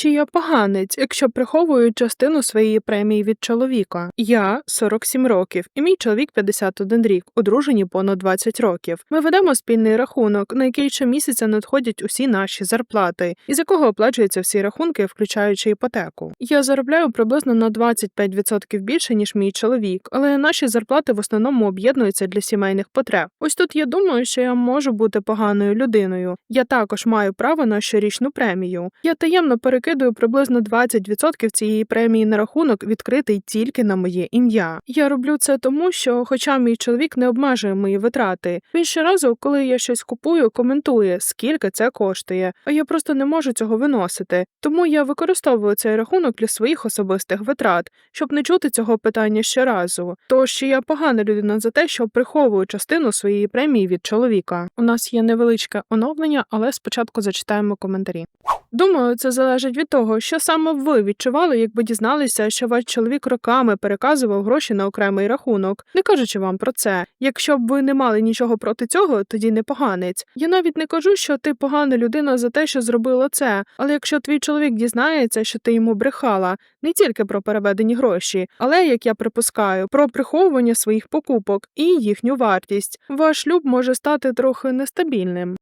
Чи я поганець, якщо приховую частину своєї премії від чоловіка? Я 47 років, і мій чоловік 51 рік, одружені понад 20 років. Ми ведемо спільний рахунок, на який щомісяця надходять усі наші зарплати, із якого оплачуються всі рахунки, включаючи іпотеку. Я заробляю приблизно на 25% більше, ніж мій чоловік, але наші зарплати в основному об'єднуються для сімейних потреб. Ось тут я думаю, що я можу бути поганою людиною. Я також маю право на щорічну премію. Я таємно перекидую приблизно 20% цієї премії на рахунок, відкритий тільки на моє ім'я. Я роблю це тому, що, хоча мій чоловік не обмежує мої витрати, він щоразу, коли я щось купую, коментує, скільки це коштує, а я просто не можу цього виносити. Тому я використовую цей рахунок для своїх особистих витрат, щоб не чути цього питання щоразу. Тож що я погана людина за те, що приховую частину своєї премії від чоловіка. У нас є невеличке оновлення, але спочатку зачитаємо коментарі. Думаю, це залежить від того, що саме ви відчували, якби дізналися, що ваш чоловік роками переказував гроші на окремий рахунок, не кажучи вам про це. Якщо б ви не мали нічого проти цього, тоді не поганець. Я навіть не кажу, що ти погана людина за те, що зробила це. Але якщо твій чоловік дізнається, що ти йому брехала, не тільки про переведені гроші, але як я припускаю, про приховування своїх покупок і їхню вартість, ваш шлюб може стати трохи нестабільним.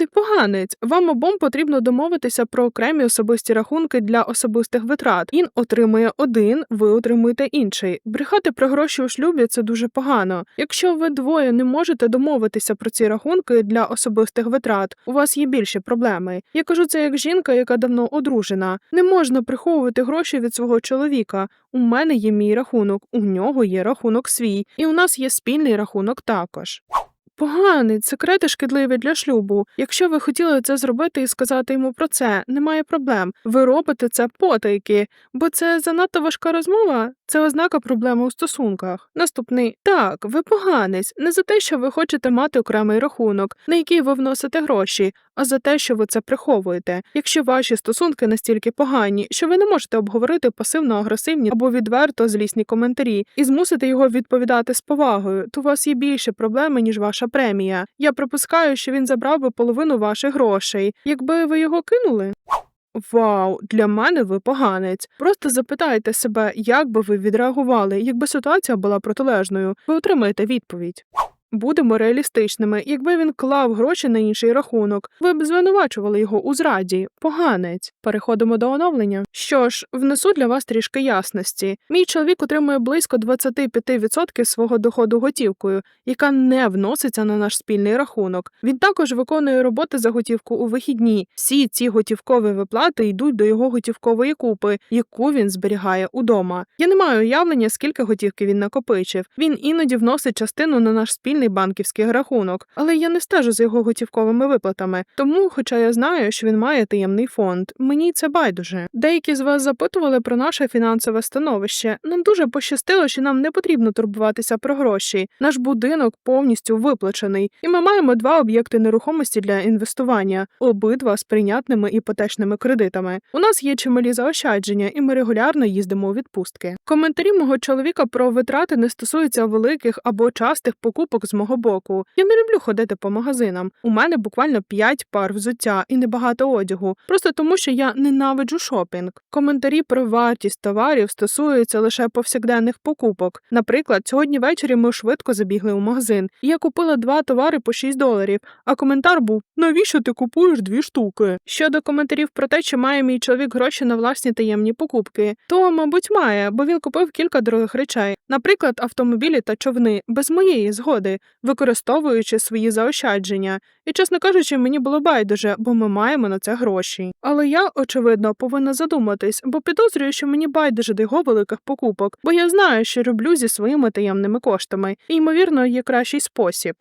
Ти поганець. Вам обом потрібно домовитися про окремі особисті рахунки для особистих витрат. Він отримує один, ви отримуєте інший. Брехати про гроші у шлюбі це дуже погано. Якщо ви двоє не можете домовитися про ці рахунки для особистих витрат, у вас є більші проблеми. Я кажу це як жінка, яка давно одружена. Не можна приховувати гроші від свого чоловіка. У мене є мій рахунок, у нього є рахунок свій, і у нас є спільний рахунок також. Поганий, секрети шкідливі для шлюбу. Якщо ви хотіли це зробити і сказати йому про це, немає проблем. Ви робите це потайки, бо це занадто важка розмова. Це ознака проблеми у стосунках. Наступний так, ви поганець, не за те, що ви хочете мати окремий рахунок, на який ви вносите гроші, а за те, що ви це приховуєте. Якщо ваші стосунки настільки погані, що ви не можете обговорити пасивно-агресивні або відверто злісні коментарі і змусити його відповідати з повагою, то у вас є більше проблеми, ніж ваша премія. Я припускаю, що він забрав би половину ваших грошей, якби ви його кинули. Вау, для мене ви поганець. Просто запитайте себе, як би ви відреагували, якби ситуація була протилежною. Ви отримаєте відповідь. Будемо реалістичними. Якби він клав гроші на інший рахунок, ви б звинувачували його у зраді. Поганець. Переходимо до оновлення. Що ж, внесу для вас трішки ясності. Мій чоловік отримує близько 25% свого доходу готівкою, яка не вноситься на наш спільний рахунок. Він також виконує роботи за готівку у вихідні. Всі ці готівкові виплати йдуть до його готівкової купи, яку він зберігає удома. Я не маю уявлення, скільки готівки він накопичив. Він іноді вносить частину на наш спільний банківський рахунок, але я не стежу за його готівковими виплатами. Тому, хоча я знаю, що він має таємний фонд, мені це байдуже. Деякі з вас запитували про наше фінансове становище. Нам дуже пощастило, що нам не потрібно турбуватися про гроші. Наш будинок повністю виплачений, і ми маємо два об'єкти нерухомості для інвестування, обидва з прийнятними іпотечними кредитами. У нас є чималі заощадження, і ми регулярно їздимо у відпустки. Коментарі мого чоловіка про витрати не стосуються великих або частих покупок з мого боку. Я не люблю ходити по магазинам. У мене буквально 5 пар взуття і небагато одягу, просто тому що я ненавиджу шопінг. Коментарі про вартість товарів стосуються лише повсякденних покупок. Наприклад, сьогодні ввечері ми швидко забігли у магазин, і я купила два товари по 6 доларів. А коментар був: навіщо ти купуєш дві штуки? Щодо коментарів про те, чи має мій чоловік гроші на власні таємні покупки, то, мабуть, має, бо він купив кілька дорогих речей, наприклад, автомобілі та човни без моєї згоди, використовуючи свої заощадження. І, чесно кажучи, мені було байдуже, бо ми маємо на це гроші. Але я, очевидно, повинна задуматись, бо підозрюю, що мені байдуже до його великих покупок, бо я знаю, що роблю зі своїми таємними коштами, і ймовірно, є кращий спосіб.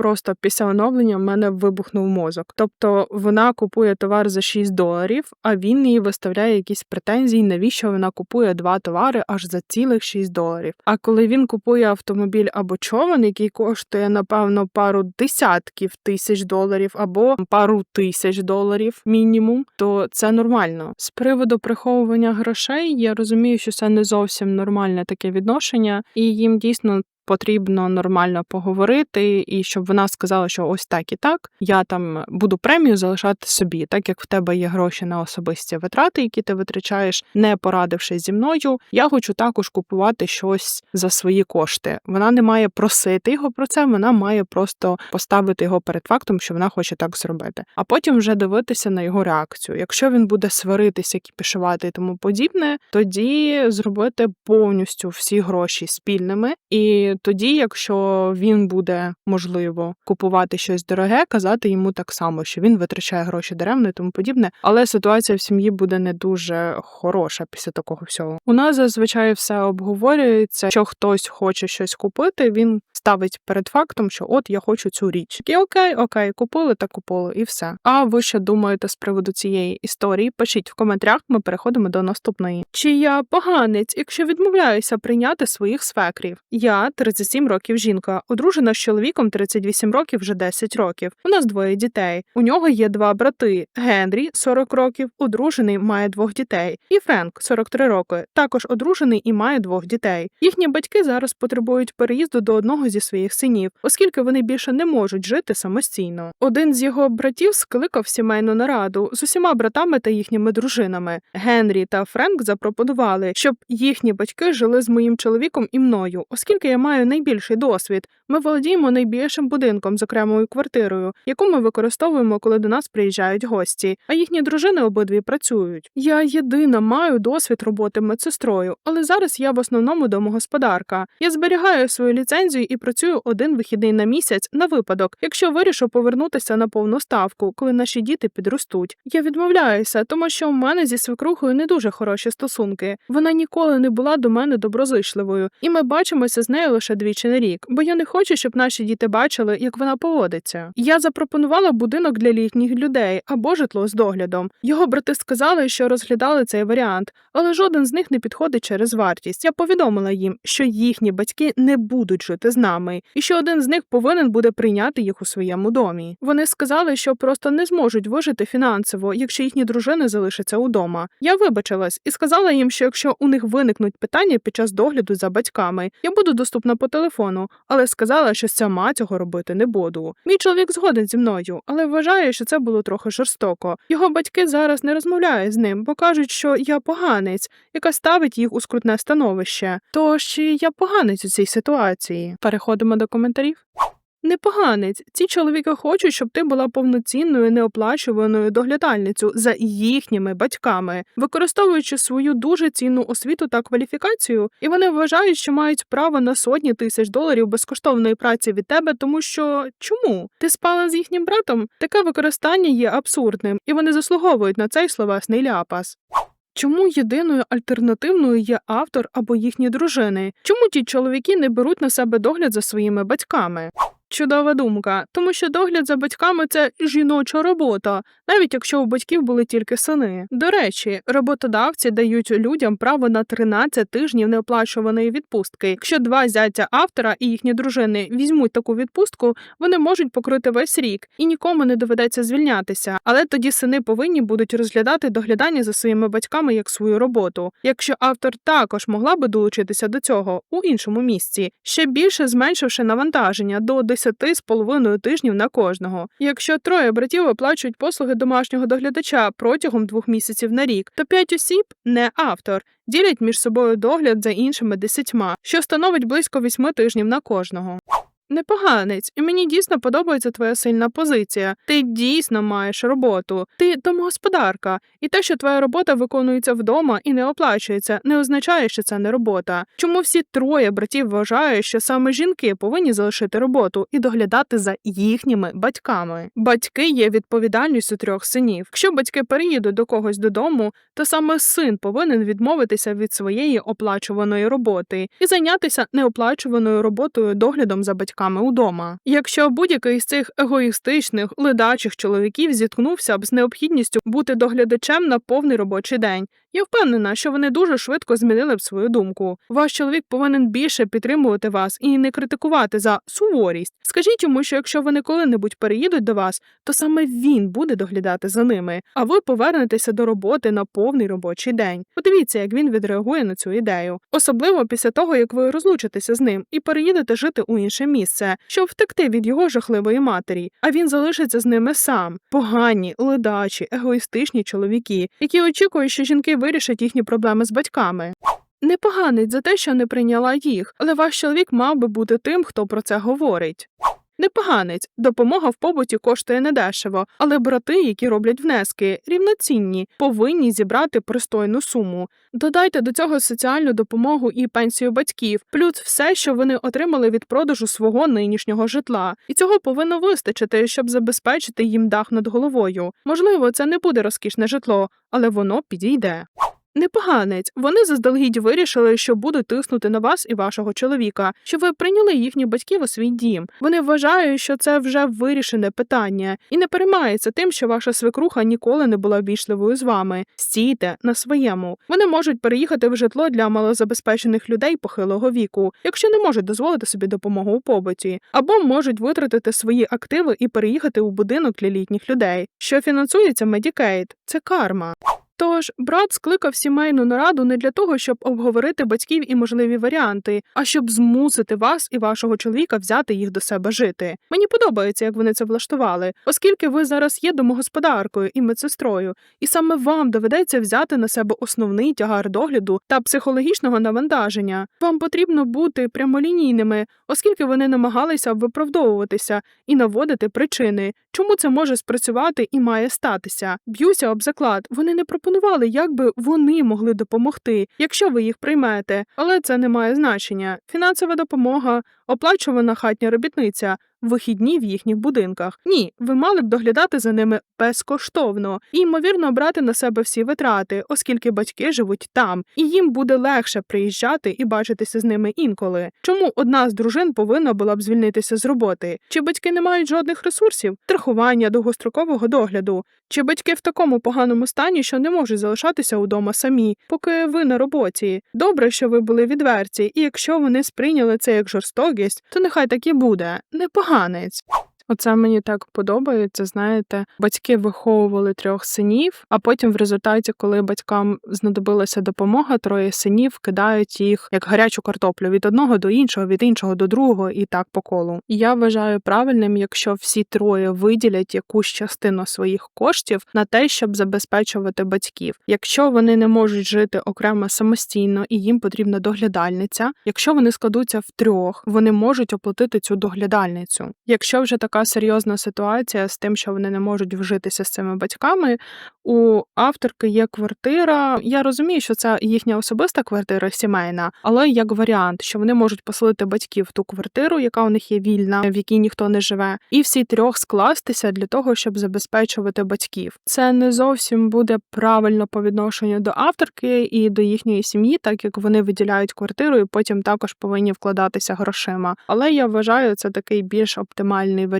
Просто після оновлення в мене вибухнув мозок. Тобто вона купує товар за 6 доларів, а він їй виставляє якісь претензії, навіщо вона купує два товари аж за цілих 6 доларів. А коли він купує автомобіль або човен, який коштує, напевно, пару десятків тисяч доларів або пару тисяч доларів мінімум, то це нормально. З приводу приховування грошей я розумію, що це не зовсім нормальне таке відношення, і їм дійсно потрібно нормально поговорити, і щоб вона сказала, що ось так і так. Я там буду премію залишати собі, так як в тебе є гроші на особисті витрати, які ти витрачаєш, не порадившись зі мною. Я хочу також купувати щось за свої кошти. Вона не має просити його про це, вона має просто поставити його перед фактом, що вона хоче так зробити, а потім вже дивитися на його реакцію. Якщо він буде сваритися, кіпішувати і тому подібне, тоді зробити повністю всі гроші спільними. І тоді, якщо він буде можливо купувати щось дороге, казати йому так само, що він витрачає гроші даремно і тому подібне. Але ситуація в сім'ї буде не дуже хороша після такого всього. У нас зазвичай все обговорюється. Що хтось хоче щось купити, він ставить перед фактом, що от я хочу цю річ. І окей, окей, купили та купили, і все. А ви що думаєте з приводу цієї історії? Пишіть в коментарях. Ми переходимо до наступної. Чи я поганець, якщо відмовляюся прийняти своїх свекрів? Я 37 років жінка, одружена з чоловіком 38 років вже 10 років. У нас двоє дітей. У нього є два брати: Генрі 40 років, одружений, має двох дітей, і Френк 43 роки, також одружений і має двох дітей. Їхні батьки зараз потребують переїзду до одного зі своїх синів, оскільки вони більше не можуть жити самостійно. Один з його братів скликав сімейну нараду з усіма братами та їхніми дружинами. Генрі та Френк запропонували, щоб їхні батьки жили з моїм чоловіком і мною, оскільки я маю найбільший досвід. Ми володіємо найбільшим будинком з окремою квартирою, яку ми використовуємо, коли до нас приїжджають гості. А їхні дружини обидві працюють. Я єдина маю досвід роботи медсестрою, але зараз я в основному домогосподарка. Я зберігаю свою ліцензію і працюю один вихідний на місяць на випадок, якщо вирішу повернутися на повну ставку, коли наші діти підростуть. Я відмовляюся, тому що у мене зі свекрухою не дуже хороші стосунки. Вона ніколи не була до мене доброзичливою, і ми бачимося з нею лише двічі на рік, бо я не хочу, щоб наші діти бачили, як вона поводиться. Я запропонувала будинок для літніх людей або житло з доглядом. Його брати сказали, що розглядали цей варіант, але жоден з них не підходить через вартість. Я повідомила їм, що їхні батьки не будуть жити з нами, і що один з них повинен буде прийняти їх у своєму домі. Вони сказали, що просто не зможуть вижити фінансово, якщо їхні дружини залишаться удома. Я вибачилась і сказала їм, що якщо у них виникнуть питання під час догляду за батьками, я буду доступна по телефону, але сказала, що сама цього робити не буду. Мій чоловік згоден зі мною, але вважає, що це було трохи жорстоко. Його батьки зараз не розмовляють з ним, бо кажуть, що я поганець, яка ставить їх у скрутне становище. Тож я поганець у цій ситуації? Переходимо до коментарів. Непоганець. Ці чоловіки хочуть, щоб ти була повноцінною неоплачуваною доглядальницю за їхніми батьками, використовуючи свою дуже цінну освіту та кваліфікацію, і вони вважають, що мають право на сотні тисяч доларів безкоштовної праці від тебе, тому що чому ти спала з їхнім братом? Таке використання є абсурдним, і вони заслуговують на цей словесний ляпас. Чому єдиною альтернативною є автор або їхні дружини? Чому ті чоловіки не беруть на себе догляд за своїми батьками? Чудова думка, тому що догляд за батьками це жіноча робота, навіть якщо у батьків були тільки сини. До речі, роботодавці дають людям право на 13 тижнів неоплачуваної відпустки. Якщо два зятя автора і їхні дружини візьмуть таку відпустку, вони можуть покрити весь рік і нікому не доведеться звільнятися. Але тоді сини повинні будуть розглядати доглядання за своїми батьками як свою роботу. Якщо автор також могла би долучитися до цього у іншому місці, ще більше зменшивши навантаження до 10 з половиною тижнів на кожного. Якщо троє братів оплачують послуги домашнього доглядача протягом двох місяців на рік, то п'ять осіб не автор. Ділять між собою догляд за іншими десятьма, що становить близько вісьми тижнів на кожного. Непоганець, і мені дійсно подобається твоя сильна позиція. Ти дійсно маєш роботу, ти домогосподарка, і те, що твоя робота виконується вдома і не оплачується, не означає, що це не робота. Чому всі троє братів вважають, що саме жінки повинні залишити роботу і доглядати за їхніми батьками? Батьки є відповідальністю трьох синів. Якщо батьки переїдуть до когось додому, то саме син повинен відмовитися від своєї оплачуваної роботи і зайнятися неоплачуваною роботою доглядом за батьками батьками удома. Якщо будь-який з цих егоїстичних, ледачих чоловіків зіткнувся б з необхідністю бути доглядачем на повний робочий день, я впевнена, що вони дуже швидко змінили б свою думку. Ваш чоловік повинен більше підтримувати вас і не критикувати за суворість. Скажіть йому, що якщо вони коли-небудь переїдуть до вас, то саме він буде доглядати за ними, а ви повернетеся до роботи на повний робочий день. Подивіться, як він відреагує на цю ідею, особливо після того, як ви розлучитеся з ним і переїдете жити у інше місце, щоб втекти від його жахливої матері. А він залишиться з ними сам. Погані, ледачі, егоїстичні чоловіки, які очікують, що жінки вирішать їхні проблеми з батьками. Непоганий за те, що не прийняла їх, але ваш чоловік мав би бути тим, хто про це говорить. Непоганець, допомога в побуті коштує недешево, але брати, які роблять внески, рівноцінні, повинні зібрати пристойну суму. Додайте до цього соціальну допомогу і пенсію батьків, плюс все, що вони отримали від продажу свого нинішнього житла. І цього повинно вистачити, щоб забезпечити їм дах над головою. Можливо, це не буде розкішне житло, але воно підійде. Непоганець. Вони заздалегідь вирішили, що будуть тиснути на вас і вашого чоловіка, що ви прийняли їхніх батьків у свій дім. Вони вважають, що це вже вирішене питання, і не переймаються тим, що ваша свекруха ніколи не була вічливою з вами. Стійте на своєму. Вони можуть переїхати в житло для малозабезпечених людей похилого віку, якщо не можуть дозволити собі допомогу у побуті, або можуть витратити свої активи і переїхати у будинок для літніх людей, що фінансується Medicaid. Це карма. Тож брат скликав сімейну нараду не для того, щоб обговорити батьків і можливі варіанти, а щоб змусити вас і вашого чоловіка взяти їх до себе жити. Мені подобається, як вони це влаштували, оскільки ви зараз є домогосподаркою і медсестрою, і саме вам доведеться взяти на себе основний тягар догляду та психологічного навантаження. Вам потрібно бути прямолінійними, оскільки вони намагалися виправдовуватися і наводити причини, чому це може спрацювати і має статися. Б'юся об заклад. Вони не пропонували, як би вони могли допомогти, якщо ви їх приймете, але це не має значення. Фінансова допомога, оплачувана хатня робітниця, вихідні в їхніх будинках. Ні, ви мали б доглядати за ними безкоштовно і ймовірно брати на себе всі витрати, оскільки батьки живуть там, і їм буде легше приїжджати і бачитися з ними інколи. Чому одна з дружин повинна була б звільнитися з роботи? Чи батьки не мають жодних ресурсів, страхування довгострокового догляду? Чи батьки в такому поганому стані, що не можуть залишатися удома самі, поки ви на роботі? Добре, що ви були відверті, і якщо вони сприйняли це як жорстокість, то нехай так і буде. Непоганець. Оце мені так подобається. Знаєте, батьки виховували трьох синів, а потім, в результаті, коли батькам знадобилася допомога, троє синів кидають їх як гарячу картоплю від одного до іншого, від іншого до другого, і так по колу. І я вважаю правильним, якщо всі троє виділять якусь частину своїх коштів на те, щоб забезпечувати батьків. Якщо вони не можуть жити окремо самостійно і їм потрібна доглядальниця, якщо вони складуться в трьох, вони можуть оплатити цю доглядальницю. Якщо вже така серйозна ситуація з тим, що вони не можуть вжитися з цими батьками. У авторки є квартира. Я розумію, що це їхня особиста квартира сімейна, але як варіант, що вони можуть поселити батьків в ту квартиру, яка у них є вільна, в якій ніхто не живе, і всі трьох скластися для того, щоб забезпечувати батьків. Це не зовсім буде правильно по відношенню до авторки і до їхньої сім'ї, так як вони виділяють квартиру і потім також повинні вкладатися грошима. Але я вважаю, це такий більш оптимальний варіант,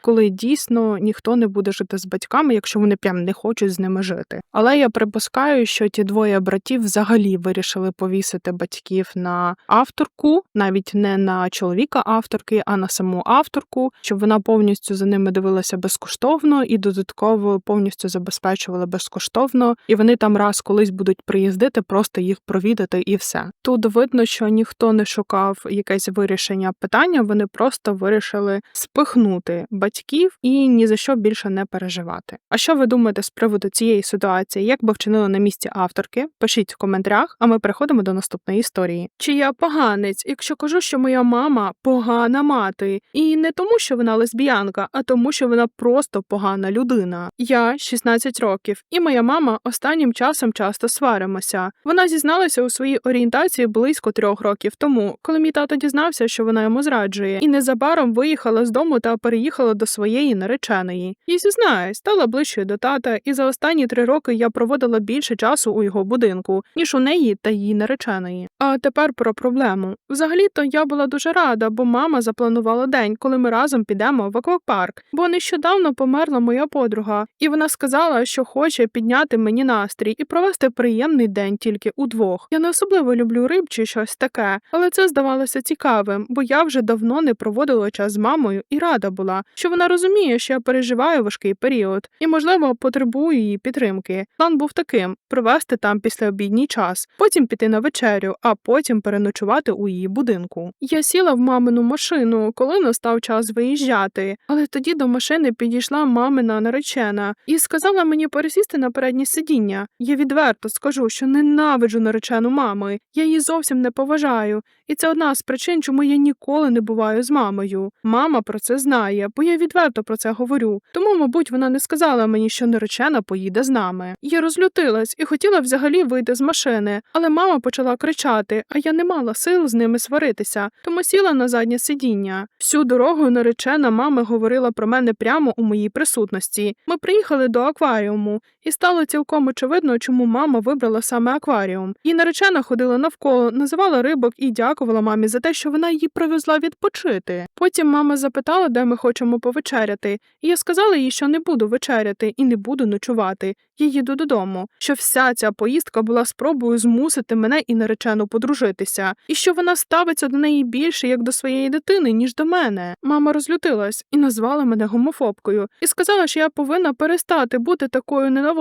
коли дійсно ніхто не буде жити з батьками, якщо вони прям не хочуть з ними жити. Але я припускаю, що ті двоє братів взагалі вирішили повісити батьків на авторку, навіть не на чоловіка авторки, а на саму авторку, щоб вона повністю за ними дивилася безкоштовно і додатково повністю забезпечувала безкоштовно, і вони там раз колись будуть приїздити, просто їх провідати, і все. Тут видно, що ніхто не шукав якесь вирішення питання, вони просто вирішили спихнути батьків і ні за що більше не переживати. А що ви думаєте з приводу цієї ситуації? Як би вчинили на місці авторки? Пишіть в коментарях, а ми переходимо до наступної історії. Чи я поганець, якщо кажу, що моя мама погана мати, і не тому, що вона лесбіянка, а тому, що вона просто погана людина. Я 16 років, і моя мама останнім часом часто сваримося. Вона зізналася у своїй орієнтації близько трьох років тому, коли мій тато дізнався, що вона йому зраджує, і незабаром виїхала з дому та переїхала до своєї нареченої. І зізнаюсь, стала ближчою до тата, і за останні три роки я проводила більше часу у його будинку, ніж у неї та її нареченої. А тепер про проблему. Взагалі-то я була дуже рада, бо мама запланувала день, коли ми разом підемо в аквапарк. Бо нещодавно померла моя подруга, і вона сказала, що хоче підняти мені настрій і провести приємний день тільки удвох. Я не особливо люблю риб чи щось таке, але це здавалося цікавим, бо я вже давно не проводила час з мамою і рада була, що вона розуміє, що я переживаю важкий період і, можливо, потребую її підтримки. План був таким: провести там післяобідній час, потім піти на вечерю, а потім переночувати у її будинку. Я сіла в мамину машину, коли настав час виїжджати, але тоді до машини підійшла мамина наречена і сказала мені пересісти на переднє сидіння. Я відверто скажу, що ненавиджу наречену мами. Я її зовсім не поважаю, і це одна з причин, чому я ніколи не буваю з мамою. Мама про це знає, бо я відверто про це говорю. Тому, мабуть, вона не сказала мені, що наречена поїде з нами. Я розлютилась і хотіла взагалі вийти з машини, але мама почала кричати, а я не мала сил з ними сваритися, тому сіла на заднє сидіння. Всю дорогу наречена мами говорила про мене прямо у моїй присутності. Ми приїхали до акваріуму, і стало цілком очевидно, чому мама вибрала саме акваріум. Її наречена ходила навколо, називала рибок і дякувала мамі за те, що вона її привезла відпочити. Потім мама запитала, де ми хочемо повечеряти, і я сказала їй, що не буду вечеряти і не буду ночувати. Я їду додому. Що вся ця поїздка була спробою змусити мене і наречену подружитися, і що вона ставиться до неї більше як до своєї дитини, ніж до мене. Мама розлютилась і назвала мене гомофобкою, і сказала, що я повинна перестати бути такою ненависною,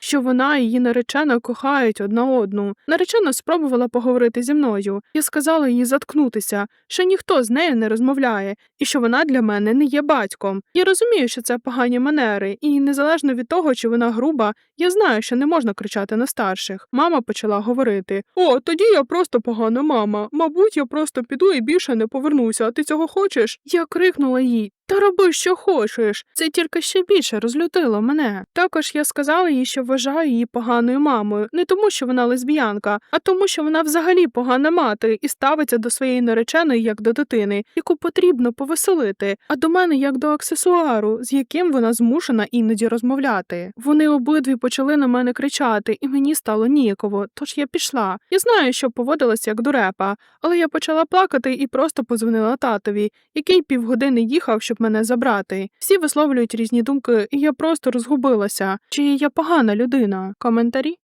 що вона і її наречена кохають одна одну. Наречена спробувала поговорити зі мною. Я сказала їй заткнутися, що ніхто з нею не розмовляє, і що вона для мене не є батьком. Я розумію, що це погані манери, і незалежно від того, чи вона груба, я знаю, що не можна кричати на старших. Мама почала говорити: О, тоді я просто погана мама. Мабуть, я просто піду і більше не повернуся. А ти цього хочеш? Я крикнула їй. Та роби, що хочеш. Це тільки ще більше розлютило мене. Також я сказала їй, що вважаю її поганою мамою, не тому, що вона лесбіянка, а тому, що вона взагалі погана мати і ставиться до своєї нареченої як до дитини, яку потрібно повеселити, а до мене як до аксесуару, з яким вона змушена іноді розмовляти. Вони обидві почали на мене кричати, і мені стало ніяково, тож я пішла. Я знаю, що поводилася як дурепа, але я почала плакати і просто позвонила татові, який півгодини їхав, щоб мене забрати. Всі висловлюють різні думки, і я просто розгубилася. Чи я погана людина? Коментарі?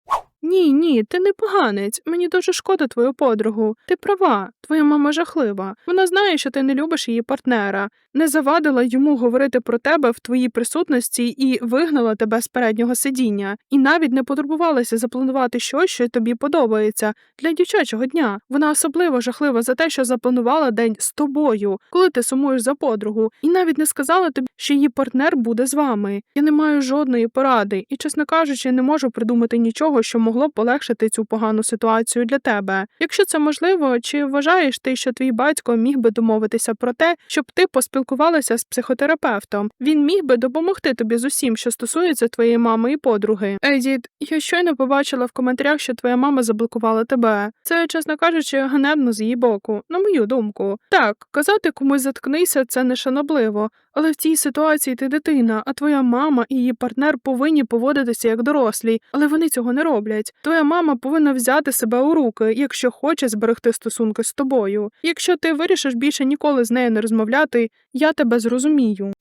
Ні, ні, ти не поганець. Мені дуже шкода твою подругу. Ти права, твоя мама жахлива. Вона знає, що ти не любиш її партнера, не завадила йому говорити про тебе в твоїй присутності і вигнала тебе з переднього сидіння, і навіть не потурбувалася запланувати щось, що тобі подобається для дівчачого дня. Вона особливо жахлива за те, що запланувала день з тобою, коли ти сумуєш за подругу, і навіть не сказала тобі, що її партнер буде з вами. Я не маю жодної поради, і, чесно кажучи, не можу придумати нічого, що могло б полегшити цю погану ситуацію для тебе. Якщо це можливо, чи вважаєш ти, що твій батько міг би домовитися про те, щоб ти поспілкувалася з психотерапевтом? Він міг би допомогти тобі з усім, що стосується твоєї мами і подруги. Едіт, я щойно побачила в коментарях, що твоя мама заблокувала тебе. Це, чесно кажучи, ганебно з її боку, на мою думку. Так, казати комусь заткнися це не шанобливо, але в цій ситуації ти дитина, а твоя мама і її партнер повинні поводитися як дорослі, але вони цього не роблять. Твоя мама повинна взяти себе у руки, якщо хоче зберегти стосунки з тобою. Якщо ти вирішиш більше ніколи з нею не розмовляти, я тебе зрозумію.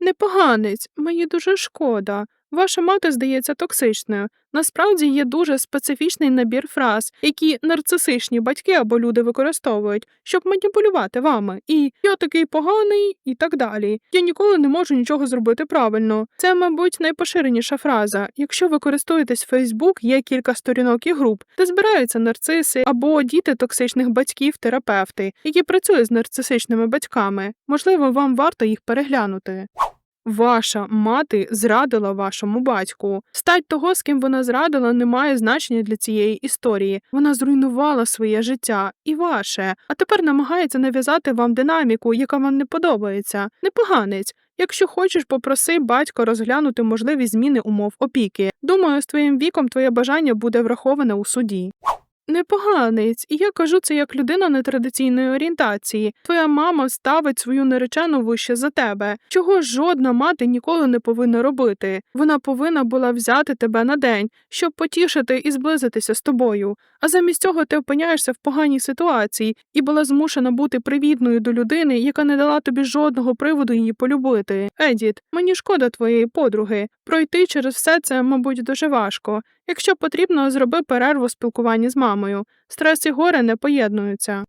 Непоганець, мені дуже шкода. Ваша мати здається токсичною. Насправді є дуже специфічний набір фраз, які нарцисичні батьки або люди використовують, щоб маніпулювати вами. І я такий поганий, і так далі. Я ніколи не можу нічого зробити правильно. Це, мабуть, найпоширеніша фраза. Якщо ви користуєтесь Facebook, є кілька сторінок і груп, де збираються нарциси або діти токсичних батьків, терапевти, які працюють з нарцисичними батьками. Можливо, вам варто їх переглянути. Ваша мати зрадила вашому батьку. Стать того, з ким вона зрадила, не має значення для цієї історії. Вона зруйнувала своє життя і ваше, а тепер намагається нав'язати вам динаміку, яка вам не подобається. Непоганець. Якщо хочеш, попроси батька розглянути можливі зміни умов опіки. Думаю, з твоїм віком твоє бажання буде враховане у суді. Непоганець, і я кажу це як людина нетрадиційної орієнтації. Твоя мама ставить свою наречену вище за тебе, чого жодна мати ніколи не повинна робити. Вона повинна була взяти тебе на день, щоб потішити і зблизитися з тобою. А замість цього ти опиняєшся в поганій ситуації і була змушена бути привітною до людини, яка не дала тобі жодного приводу її полюбити. Едіт, мені шкода твоєї подруги. Пройти через все це, мабуть, дуже важко. Якщо потрібно, зроби перерву в спілкуванні з мамою. Стрес і горе не поєднуються.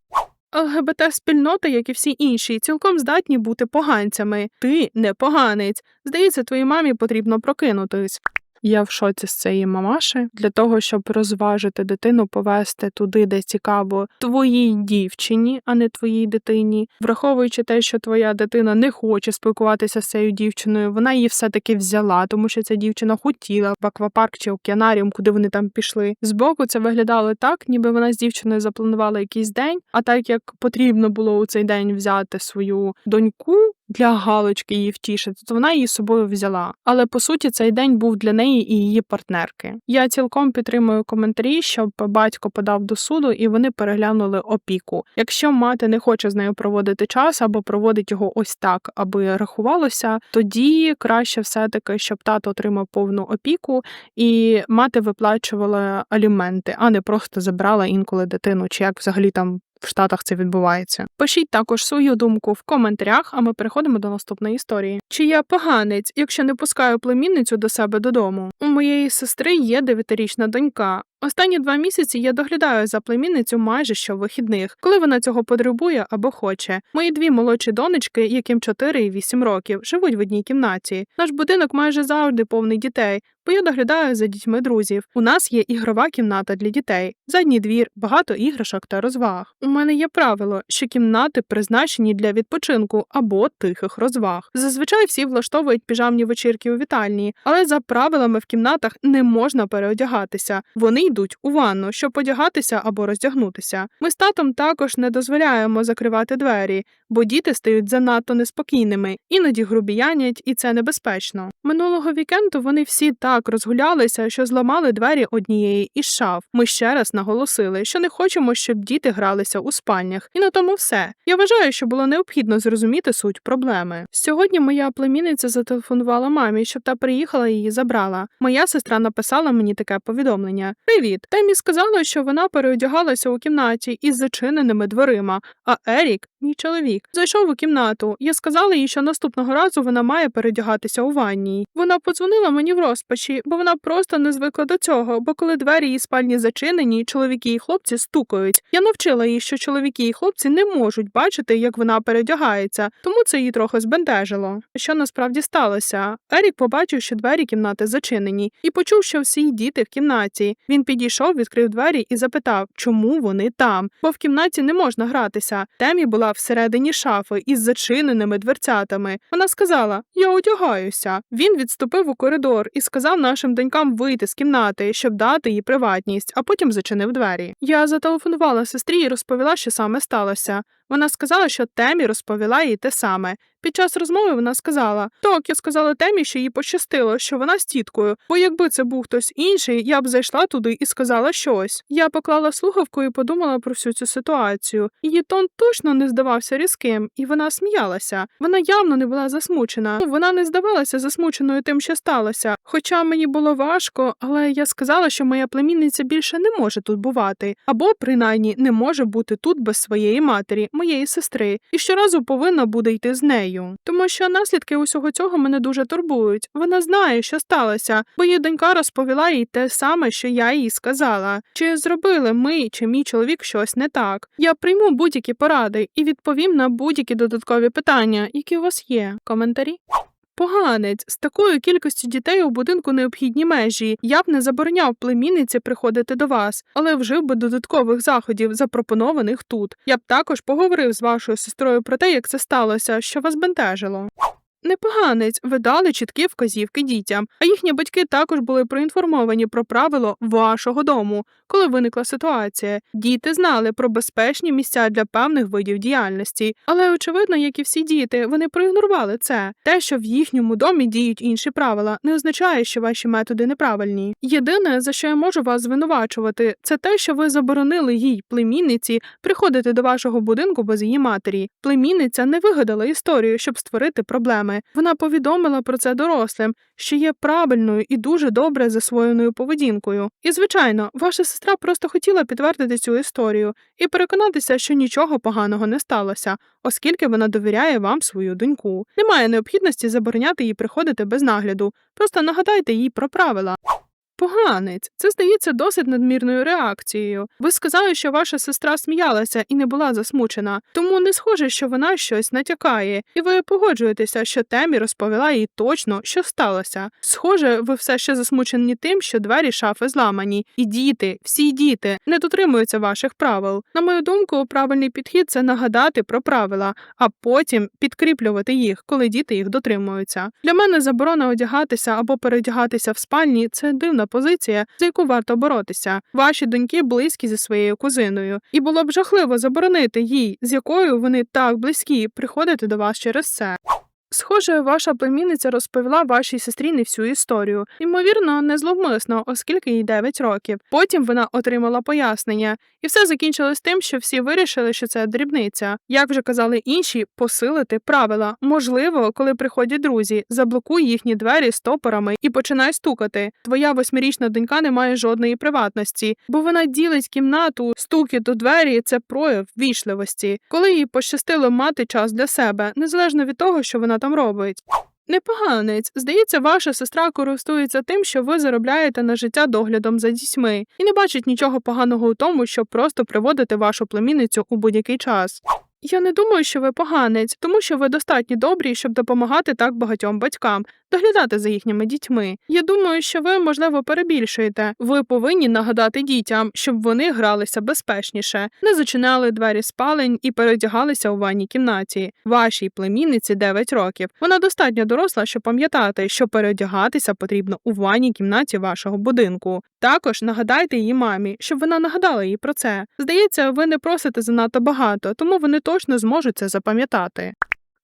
ЛГБТ-спільнота, як і всі інші, цілком здатні бути поганцями. Ти не поганець. Здається, твоїй мамі потрібно прокинутись. Я в шоці з цієї мамаші для того, щоб розважити дитину, повести туди, де цікаво твоїй дівчині, а не твоїй дитині. Враховуючи те, що твоя дитина не хоче спілкуватися з цією дівчиною, вона її все-таки взяла, тому що ця дівчина хотіла в аквапарк чи океанаріум, куди вони там пішли. Збоку це виглядало так, ніби вона з дівчиною запланувала якийсь день. А так як потрібно було у цей день взяти свою доньку. Для галочки її втішити, то вона її з собою взяла. Але по суті цей день був для неї і її партнерки. Я цілком підтримую коментарі, щоб батько подав до суду і вони переглянули опіку. Якщо мати не хоче з нею проводити час або проводить його ось так, аби рахувалося, тоді краще все-таки, щоб тато отримав повну опіку і мати виплачувала аліменти, а не просто забрала інколи дитину, чи як взагалі там. В Штатах це відбувається. Пишіть також свою думку в коментарях, а ми переходимо до наступної історії. Чи я поганець, якщо не пускаю племінницю до себе додому? У моєї сестри є дев'ятирічна донька. Останні два місяці я доглядаю за племінницю майже щовихідних, коли вона цього потребує або хоче. Мої дві молодші донечки, яким 4 і 8 років, живуть в одній кімнаті. Наш будинок майже завжди повний дітей, бо я доглядаю за дітьми друзів. У нас є ігрова кімната для дітей, задній двір, багато іграшок та розваг. У мене є правило, що кімнати призначені для відпочинку або тихих розваг. Зазвичай всі влаштовують піжамні вечірки у вітальні, але за правилами в кімнатах не можна переодягатися. Вони йдуть у ванну, щоб одягатися або роздягнутися. Ми з татом також не дозволяємо закривати двері, бо діти стають занадто неспокійними, іноді грубіянять, і це небезпечно. Минулого вікенду вони всі так розгулялися, що зламали двері однієї із шаф. Ми ще раз наголосили, що не хочемо, щоб діти гралися у спальнях, і на тому все. Я вважаю, що було необхідно зрозуміти суть проблеми. Сьогодні моя племінниця зателефонувала мамі, щоб та приїхала і її забрала. Моя сестра написала мені таке повідомлення: Привіт! Темі сказала, що вона переодягалася у кімнаті із зачиненими дверима. А Ерік, мій чоловік, зайшов у кімнату. Я сказала їй, що наступного разу вона має передягатися у ванній. Вона подзвонила мені в розпачі, бо вона просто не звикла до цього. Бо коли двері її спальні зачинені, чоловіки і хлопці стукають. Я навчила її, що чоловіки і хлопці не можуть бачити, як вона передягається, тому це її трохи збентежило. Що насправді сталося? Ерік побачив, що двері кімнати зачинені, і почув, що всі діти в кімнаті. Він підійшов, відкрив двері і запитав, чому вони там, бо в кімнаті не можна гратися. Темі була всередині шафи із зачиненими дверцятами. Вона сказала: Я одягаюся. Він відступив у коридор і сказав нашим донькам вийти з кімнати, щоб дати їй приватність, а потім зачинив двері. Я зателефонувала сестрі і розповіла, що саме сталося. Вона сказала, що Темі розповіла їй те саме. Під час розмови вона сказала: Так, я сказала Темі, що їй пощастило, що вона з тіткою, бо якби це був хтось інший, я б зайшла туди і сказала щось. Я поклала слухавку і подумала про всю цю ситуацію. Її тон точно не здавався різким, і вона сміялася. Вона явно не була засмучена. Вона не здавалася засмученою тим, що сталося. Хоча мені було важко, але я сказала, що моя племінниця більше не може тут бувати, або принаймні не може бути тут без своєї матері, моєї сестри, і щоразу повинна буде йти з нею. Тому що наслідки усього цього мене дуже турбують. Вона знає, що сталося, бо її донька розповіла їй те саме, що я їй сказала. Чи зробили ми чи мій чоловік щось не так? Я прийму будь-які поради і відповім на будь-які додаткові питання, які у вас є. Коментарі. Поганець, з такою кількістю дітей у будинку необхідні межі. Я б не забороняв племінниці приходити до вас, але вжив би додаткових заходів, запропонованих тут. Я б також поговорив з вашою сестрою про те, як це сталося, що вас бентежило. Непоганець, ви дали чіткі вказівки дітям, а їхні батьки також були проінформовані про правило вашого дому, коли виникла ситуація. Діти знали про безпечні місця для певних видів діяльності, але очевидно, як і всі діти, вони проігнорували це. Те, що в їхньому домі діють інші правила, не означає, що ваші методи неправильні. Єдине, за що я можу вас звинувачувати, це те, що ви заборонили їй племінниці приходити до вашого будинку без її матері. Племінниця не вигадала історію, щоб створити проблеми. Вона повідомила про це дорослим, що є правильною і дуже добре засвоєною поведінкою. І звичайно, ваша сестра просто хотіла підтвердити цю історію і переконатися, що нічого поганого не сталося, оскільки вона довіряє вам свою доньку. Немає необхідності забороняти їй приходити без нагляду. Просто нагадайте їй про правила. Поганець, це здається досить надмірною реакцією. Ви сказали, що ваша сестра сміялася і не була засмучена, тому не схоже, що вона щось натякає, і ви погоджуєтеся, що Темі розповіла їй точно, що сталося. Схоже, ви все ще засмучені тим, що двері шафи зламані, і діти, всі діти не дотримуються ваших правил. На мою думку, правильний підхід це нагадати про правила, а потім підкріплювати їх, коли діти їх дотримуються. Для мене заборона одягатися або передягатися в спальні це дивна позиція, за яку варто боротися. Ваші доньки близькі зі своєю кузиною, і було б жахливо заборонити їй, з якою вони так близькі, приходити до вас через це. Схоже, ваша племінниця розповіла вашій сестрі не всю історію, ймовірно, не зловмисно, оскільки їй 9 років. Потім вона отримала пояснення, і все закінчилось тим, що всі вирішили, що це дрібниця. Як вже казали інші, посилити правила. Можливо, коли приходять друзі, заблокуй їхні двері стопорами і починай стукати. Твоя восьмирічна донька не має жодної приватності, бо вона ділить кімнату, стукіт у двері це прояв вічливості. Коли їй пощастило мати час для себе, незалежно від того, що вона там робить. Непоганець, здається, ваша сестра користується тим, що ви заробляєте на життя доглядом за дітьми, і не бачить нічого поганого у тому, щоб просто приводити вашу племінницю у будь-який час. Я не думаю, що ви поганець, тому що ви достатньо добрі, щоб допомагати так багатьом батькам, доглядати за їхніми дітьми. Я думаю, що ви, можливо, перебільшуєте. Ви повинні нагадати дітям, щоб вони гралися безпечніше, не зачиняли двері спалень і передягалися у ванній кімнаті. Вашій племінниці 9 років. Вона достатньо доросла, щоб пам'ятати, що переодягатися потрібно у ванній кімнаті вашого будинку. Також нагадайте її мамі, щоб вона нагадала їй про це. Здається, ви не просите занадто багато, тому вони точно зможуть це запам'ятати.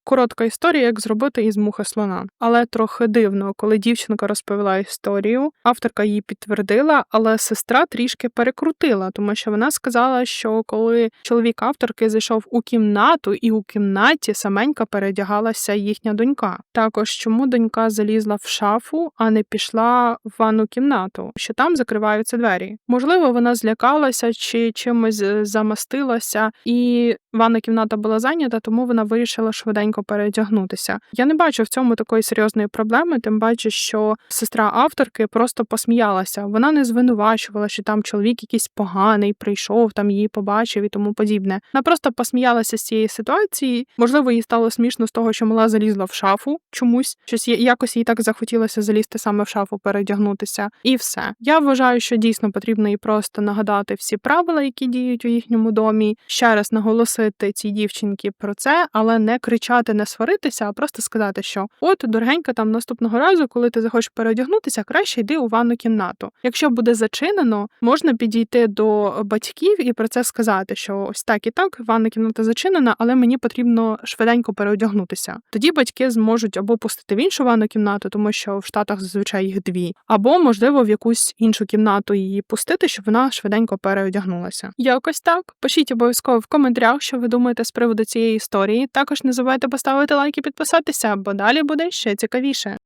Коротка історія, як зробити із мухи слона. Але трохи дивно, коли дівчинка розповіла історію, авторка її підтвердила, але сестра трішки перекрутила, тому що вона сказала, що коли чоловік авторки зайшов у кімнату, і у кімнаті саменька передягалася їхня донька. Також чому донька залізла в шафу, а не пішла в ванну кімнату, що там закриваються двері. Можливо, вона злякалася чи чимось е, замастилася, і ванна кімната була зайнята, тому вона вирішила швиденько передягнутися. Я не бачу в цьому такої серйозної проблеми, тим паче, що сестра авторки просто посміялася. Вона не звинувачувала, що там чоловік якийсь поганий прийшов, там її побачив і тому подібне. Вона просто посміялася з цієї ситуації. Можливо, їй стало смішно з того, що мала залізла в шафу чомусь. Щось якось їй так захотілося залізти саме в шафу, передягнутися, і все. Я вважаю, що дійсно потрібно їй просто нагадати всі правила, які діють у їхньому домі. Ще раз наголосити цій дівчинці про це, але не кричати, не сваритися, а просто сказати, що от дорогенька, там наступного разу, коли ти захочеш переодягнутися, краще йди у ванну кімнату. Якщо буде зачинено, можна підійти до батьків і про це сказати, що ось так і так, ванна кімната зачинена, але мені потрібно швиденько переодягнутися. Тоді батьки зможуть або пустити в іншу ванну кімнату, тому що в штатах зазвичай їх дві, або можливо в якусь іншу кімнату її пустити, щоб вона швиденько переодягнулася. Якось так. Пишіть обов'язково в коментарях, що ви думаєте з приводу цієї історії. Також не забувайте поставити лайк і підписатися, бо далі буде ще цікавіше.